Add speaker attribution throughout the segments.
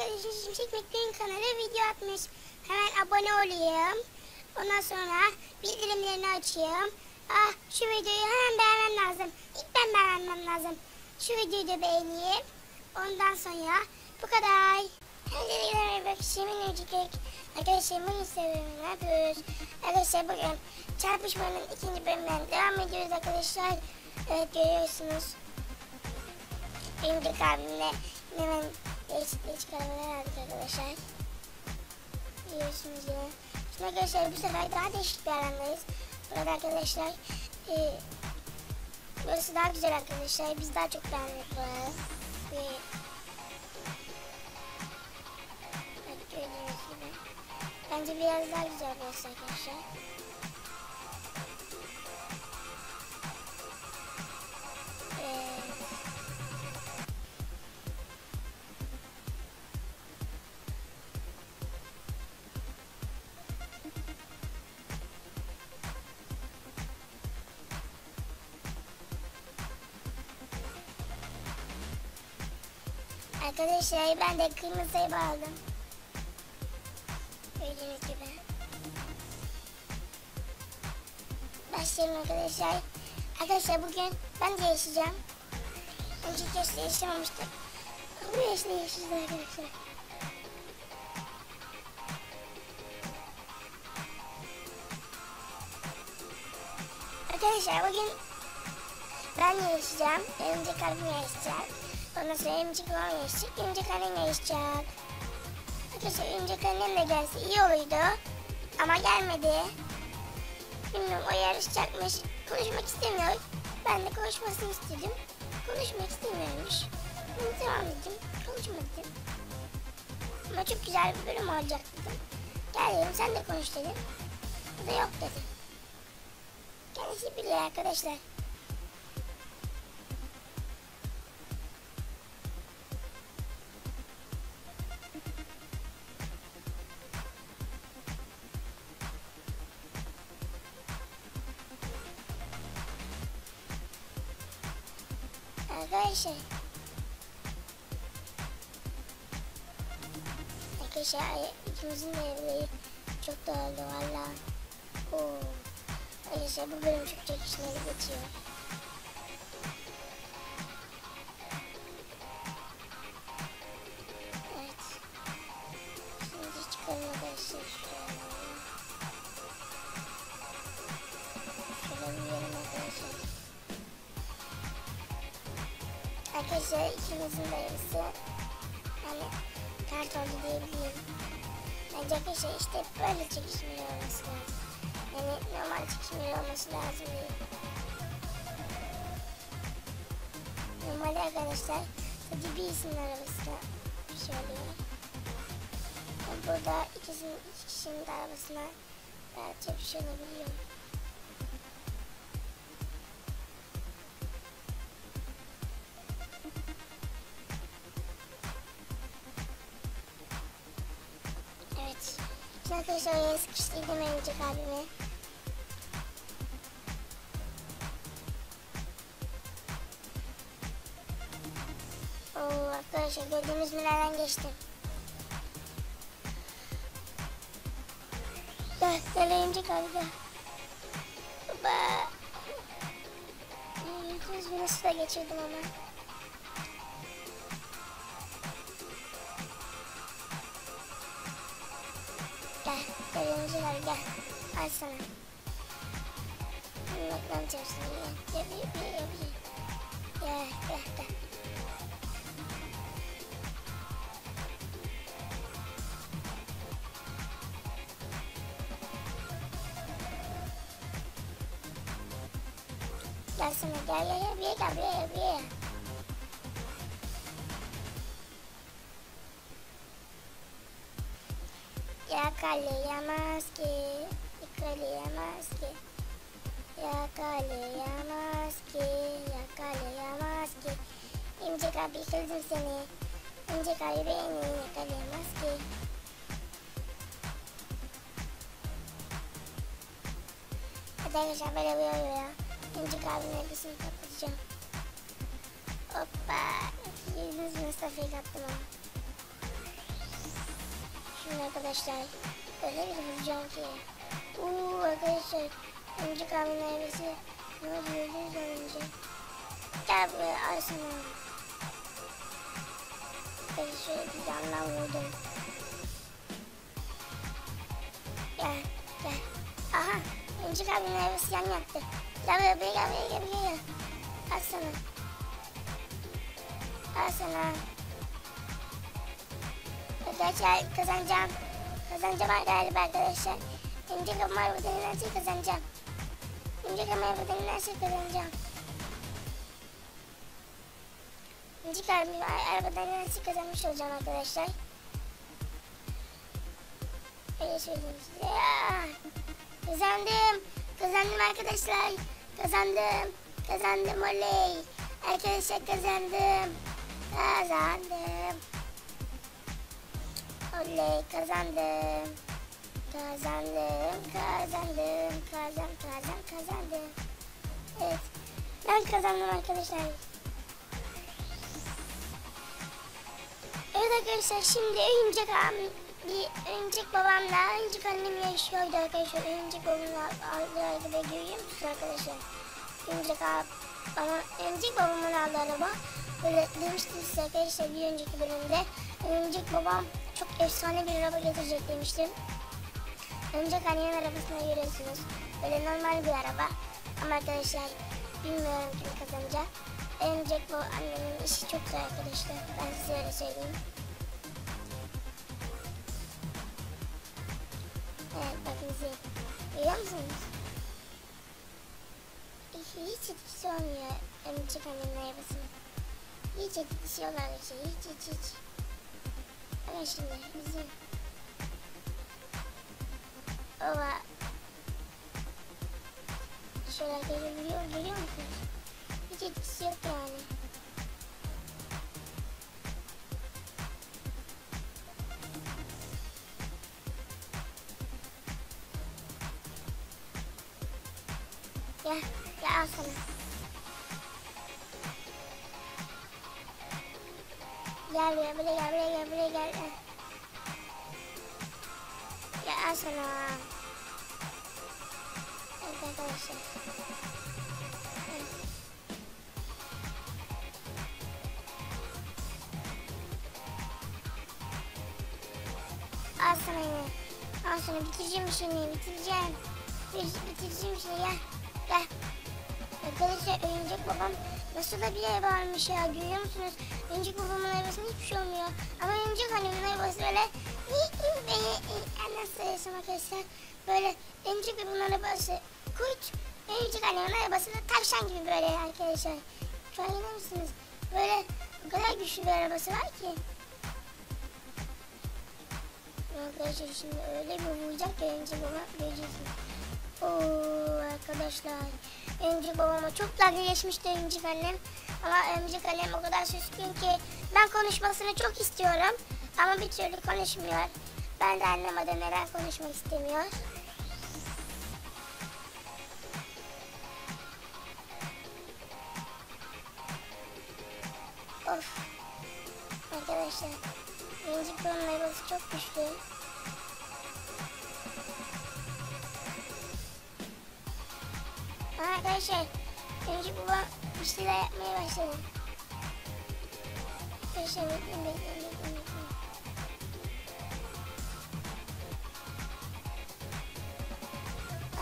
Speaker 1: arkadaşım Şimşek McQueen kanalı video atmış. Hemen abone olayım. Ondan sonra bildirimlerini açayım. Ah şu videoyu hemen beğenmem lazım. İlk ben beğenmem lazım. Şu videoyu da beğeneyim. Ondan sonra bu kadar. Herkese merhaba. Şimin önceki arkadaşlar bugün seviyorum. Ne yapıyoruz? Arkadaşlar bugün çarpışmanın ikinci bölümünden devam ediyoruz arkadaşlar. Evet görüyorsunuz. Benim de hemen değişik değişik arabalar aldık arkadaşlar. Biliyorsunuz ya. Şimdi arkadaşlar bu sefer daha değişik bir alandayız. Burada arkadaşlar e, burası daha güzel arkadaşlar. Biz daha çok beğendik bu arada. Ve. Bence biraz daha güzel burası arkadaşlar. Arkadaşlar ben de kırmızıyı bağladım. Gördüğünüz gibi. Başlayalım arkadaşlar. Arkadaşlar bugün ben de yaşayacağım. Önceki yaşta yaşamamıştık. Bu yaşta yaşayacağız arkadaşlar. Arkadaşlar bugün ben yaşayacağım. Örümcek kalbim yaşayacak. Ondan sonra örümcek babam yaşayacak. Örümcek annem yaşayacak. Arkadaşlar örümcek annem de gelse iyi olurdu. Ama gelmedi. Bilmiyorum o yarışacakmış. Konuşmak istemiyor. Ben de konuşmasını istedim. Konuşmak istemiyormuş. Ben tamam dedim. Konuşma. Ama çok güzel bir bölüm olacak dedim. Gel dedim sen de konuş dedim. O da yok dedi. Kendisi biliyor arkadaşlar. Arkadaşlar. Arkadaşlar ikimizin evleri çok dağıldı valla. Arkadaşlar bu bölüm çok çekişmeli geçiyor. Arkadaşlar ikimizin de yarısı yani kart oldu diyebilirim. Bence arkadaşlar işte böyle çekişmeli olması lazım. Yani normal çekişmeli olması lazım değil. Normalde arkadaşlar sadece bir isimli arabasına bir şey oluyor. Burada ikisinin, iki kişinin de arabasına rahatça bir arkadaşlar oraya sıkıştırdım Örümcek abimi. Oo arkadaşlar gördüğünüz minareden geçtim. Gel gel Örümcek abi gel. Baba. Bir nasıl da geçirdim ama. Gel, Örümcek abi gel. Al sana. Reklam çalışsın. Gel, gel, gel, gel. Gel, gel, gel. Gel sana gel gel gel buraya gel buraya gel buraya. Yakalayamaz ki, yakalayamaz ki. Yakalayamaz ki, yakalayamaz ki. İmcek abi kıldım seni. İmcek abi beni yakalayamaz ki. Hadi arkadaşlar böyle böyle ya. İmcek abinin elbisini kapatacağım. Hoppa. Yüzünüzü Mustafa'yı kattım ama. Şimdi arkadaşlar öyle bir vuracağım ki. Uuu arkadaşlar. Örümcek abinin arabası. Ne oluyor? Örümcek. Gel buraya al sana. Ben şöyle bir yandan vurdum. Gel gel. Aha. Örümcek abinin arabası yan yattı. Gel buraya gel buraya gel buraya. gel. Al sana. Al sana. Arkadaşlar kazanacağım. Kazanacağım galiba arkadaşlar. Örümcek abinin arabası nedense kazanacağım. Örümcek abinin arabası nedense kazanacağım. Örümcek abinin arabadan nedense kazanmış olacağım arkadaşlar. Öyle söyleyeyim size. Ya. Kazandım. Kazandım arkadaşlar. Kazandım. Kazandım oley. Arkadaşlar kazandım. Kazandım. Oley kazandım. Kazandım. Kazandım. Kazan kazan kazandım. Evet. Ben kazandım arkadaşlar. Evet arkadaşlar şimdi örümcek bir örümcek babamla örümcek annem yaşıyordu arkadaşlar. Örümcek babamla aldığı araba görüyor musunuz arkadaşlar? Örümcek baba, örümcek babamın aldığı araba. Böyle demiştim size arkadaşlar bir önceki bölümde. Örümcek babam çok efsane bir araba getirecek demiştim. Örümcek annenin arabasına görüyorsunuz. Böyle normal bir araba. Ama arkadaşlar bilmiyorum kim kazanacak. Örümcek bu annemin işi çok zor arkadaşlar. Ben size öyle söyleyeyim. Evet bakın izleyin. Görüyor musunuz? Hiç, etkisi olmuyor örümcek annemin arabasının. Hiç etkisi yok arkadaşlar. Hiç hiç hiç. Bakın şimdi izleyin. Ova. Şöyle görüyor, görüyor musunuz? Hiç etkisi yok yani. Gel, gel al sana. Gel buraya, buraya gel, buraya gel, buraya gel. Gel al sana. Evet arkadaşlar. Al sana yine. Al bitireceğim işini, bitireceğim. Bitir- Bitireceğim işini, gel. Gel. Arkadaşlar örümcek babam nasıl da bir araba almış ya görüyor musunuz? Örümcek babamın arabasında hiçbir şey olmuyor. Ama örümcek annemin arabası böyle nasıl söylesem arkadaşlar böyle örümcek babamın arabası kurt örümcek annemin arabası da tavşan gibi böyle arkadaşlar. Farkında mısınız? Böyle o kadar güçlü bir arabası var ki. Arkadaşlar şimdi öyle bir vuracak ki örümcek baba göreceksiniz. Oo arkadaşlar. Örümcek babama çok dalga geçmişti örümcek annem. Ama örümcek annem o kadar süskün ki ben konuşmasını çok istiyorum. Ama bir türlü konuşmuyor. Ben de anlamadım neden konuşmak istemiyor. Of. Arkadaşlar. Örümcek babamın arabası çok güçlü. Arkadaşlar, önce babam bir şeyler yapmaya başladı. Arkadaşlar bekleyin, bekleyin, bekleyin.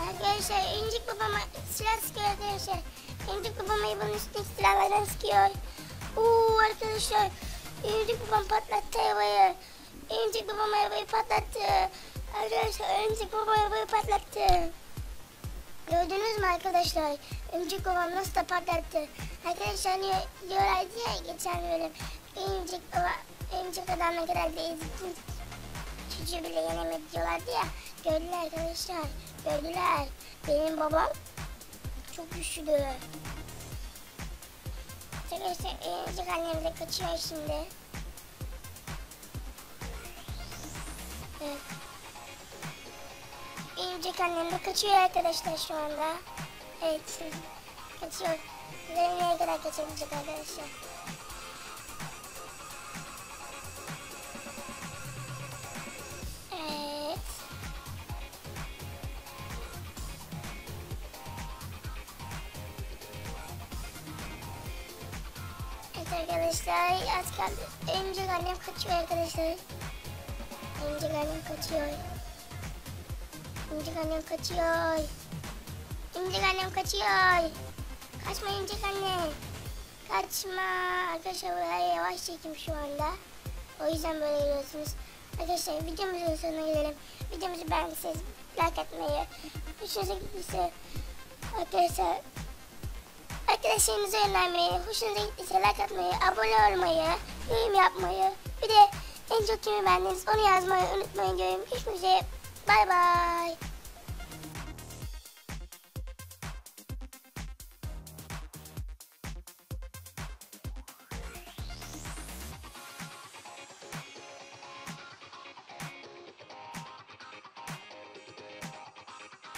Speaker 1: Arkadaşlar, öncük babama silah sıkıyor arkadaşlar. Öncük babam arabanın üstündeki silahlardan sıkıyor. Oo arkadaşlar, öncük babam patlattı arabayı. Öncük babam arabayı patlattı. Arkadaşlar, öncük babam arabayı patlattı. Gördünüz mü arkadaşlar? Örümcek babam nasıl da patlattı. Arkadaşlar hani diyorlardı ya geçen bölüm. Örümcek örümcek adam ne kadar da eziktin. Çocuğu bile yenemedi diyorlardı ya. Gördüler arkadaşlar. Gördüler. Benim babam çok güçlüdür. Arkadaşlar örümcek annem de kaçıyor şimdi. Evet. Örümcek annem de kaçıyor arkadaşlar şu anda. Evet. Kaçıyor. Nereye kadar kaçabilecek arkadaşlar. Evet. Evet arkadaşlar az kaldı. Örümcek annem kaçıyor arkadaşlar. Örümcek annem kaçıyor. Örümcek annem kaçıyor. Örümcek annem kaçıyor. Kaçma örümcek anne. Kaçma. Arkadaşlar buraya yavaş çekim şu anda. O yüzden böyle görüyorsunuz. Arkadaşlar videomuzun sonuna gelelim. Videomuzu beğendiyseniz like atmayı, hoşunuza gittiyse arkadaşlar arkadaşlarınıza önermeyi, hoşunuza gittiyse like atmayı, abone olmayı, yorum yapmayı, bir de en çok kimi beğendiniz onu yazmayı unutmayın diyorum. Görüşmek üzere. Bay bay.